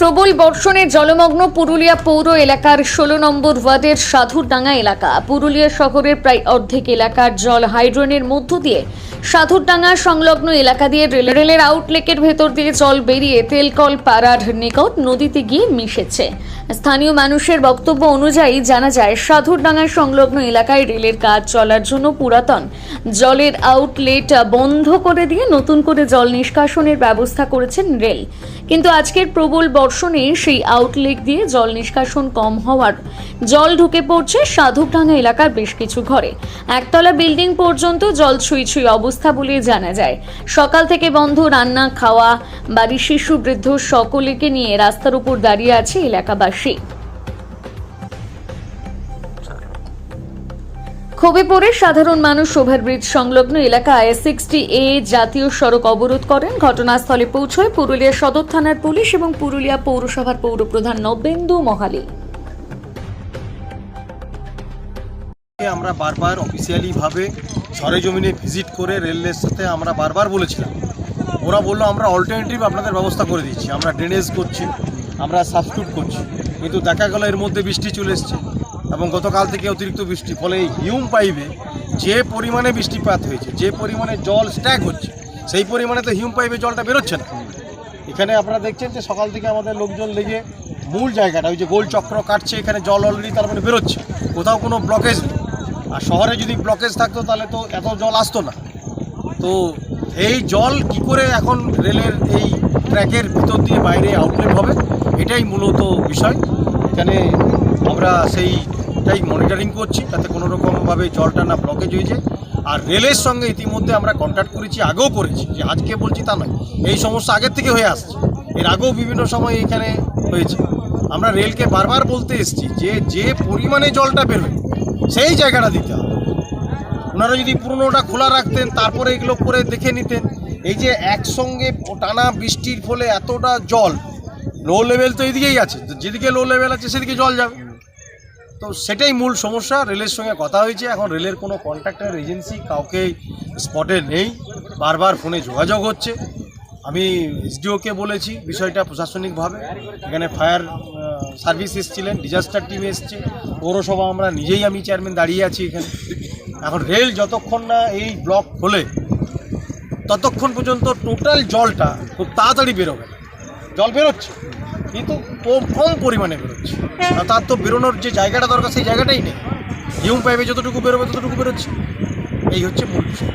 প্রবল বর্ষণে জলমগ্ন পুরুলিয়া পৌর এলাকার ষোলো নম্বর ওয়ার্ডের সাধুরডাঙ্গা এলাকা। পুরুলিয়া শহরের প্রায় অর্ধেক এলাকার জল হাইড্রোনের মধ্য দিয়ে সাধুরডাঙ্গা সংলগ্ন এলাকা দিয়ে রেল- রেলের আউটলেকের ভেতর দিয়ে জল বেরিয়ে তেলকল পাড়ার নিকট নদীতে গিয়ে মিশেছে। স্থানীয় মানুষের বক্তব্য অনুযায়ী জানা যায়, সাধুরডাঙ্গা সংলগ্ন এলাকায় রেলের কাজ চলার জন্য পুরাতন জলের আউটলেট বন্ধ করে দিয়ে নতুন করে জল নিষ্কাশনের ব্যবস্থা করেছেন রেল। কিন্তু আজকের প্রবল বর্ষণে সেই আউটলেট দিয়ে জল নিষ্কাশন কম হওয়ার জল ঢুকে পড়ছে সাধুরডাঙ্গা এলাকার বেশ কিছু ঘরে। একতলা বিল্ডিং পর্যন্ত জল ছুঁই ছুঁই অবস্থা বলে জানা যায়। সকাল থেকে বন্ধ রান্না, খাওয়া, বাড়ির শিশু, বৃদ্ধ সকলকে নিয়ে রাস্তার উপর দাঁড়িয়ে আছে এলাকাবাসী। পড়ে সাধারণ মানুষ ওভারব্রিজ সংলগ্ন এলাকায় সিক্সটি এ জাতীয় সড়ক অবরোধ করেন। ঘটনাস্থলে পৌঁছয় পুরুলিয়া সদর থানার পুলিশ এবং পুরুলিয়া পৌরসভার পৌরপ্রধান নবেন্দু মহালি। আমরা বারবার অফিসিয়ালি ভাবে সরেজমিনে ভিজিট করে রেলের সাথে আমরা বারবার বলেছিলাম। ওরা বলল, আমরা অল্টারনেটিভ আপনাদের ব্যবস্থা করে দিচ্ছি। আমরা ড্রেনেজ করছি, আমরা সাবস্টিউট করছি। কিন্তু দেখা গেল, এর মধ্যে বৃষ্টি চলে এসছে এবং গতকাল থেকে অতিরিক্ত বৃষ্টি। ফলে এই হিউম পাইপে যে পরিমাণে বৃষ্টিপাত হয়েছে, যে পরিমাণে জল স্ট্যাক হচ্ছে, সেই পরিমাণে তো হিউম পাইপে জলটা বেরোচ্ছে না। এখানে আপনারা দেখছেন যে সকাল থেকে আমাদের লোকজন লেগে মূল জায়গাটা, ওই যে গোল চক্র কাটছে, এখানে জল অলরেডি তার মানে বেরোচ্ছে। কোথাও কোনো ব্লকেজ নেই। আর শহরে যদি ব্লকেজ থাকতো তাহলে তো এত জল আসতো না। তো এই জল কি করে এখন রেলের এই ট্র্যাকের ভিতর দিয়ে বাইরে আউটলেট হবে? এটাই মূলত বিষয়। এখানে আমরা সেইটাই মনিটরিং করছি যাতে কোনো রকমভাবে জলটা না ব্লকেজ হয়ে যায়। আর রেলের সঙ্গে ইতিমধ্যে আমরা কন্ট্যাক্ট করেছি, আগেও করেছি, যে আজকে বলছি তা নয়। এই সমস্যা আগের থেকে হয়ে আসছে। এর আগেও বিভিন্ন সময় এখানে হয়েছে। আমরা রেলকে বারবার বলতে এসেছি যে যে পরিমাণে জলটা বেরোয় সেই জায়গাটা দিতে হবে। ওনারা যদি পুরোনোটা খোলা রাখতেন, তারপরে এগুলো করে দেখে নিতেন। এই যে একসঙ্গে টানা বৃষ্টির ফলে এতটা জল লো লেভেল তো এইদিকেই আছে, যেদিকে লো লেভেল আছে সেদিকে জল যাবে। তো সেটাই মূল সমস্যা, রেলের সঙ্গে কথা হয়েছে। এখন রেলের কোনো কন্ট্রাক্টর এজেন্সি কাউকে স্পটে নেই, বারবার ফোনে যোগাযোগ হচ্ছে। আমি এসডিওকে বলেছি বিষয়টা প্রশাসনিকভাবে। এখানে ফায়ার সার্ভিস এসেছিলেন ডিজাস্টার টিম এসছে। পৌরসভা আমরা নিজেই আমি চেয়ারম্যান দাঁড়িয়ে আছি এখানে। এখন রেল যতক্ষণ না এই ব্লক খোলে ততক্ষণ পর্যন্ত টোটাল জলটা খুব তাড়াতাড়ি বেরোবে জল বেরোচ্ছে কিন্তু কম কম পরিমাণে বেরোচ্ছে। আর তার তো বেরোনোর যে জায়গাটা দরকার সেই জায়গাটাই নেই। হিউম পাইপে যতটুকু বেরোবে ততটুকু বেরোচ্ছে। এই হচ্ছে মূল বিষয়।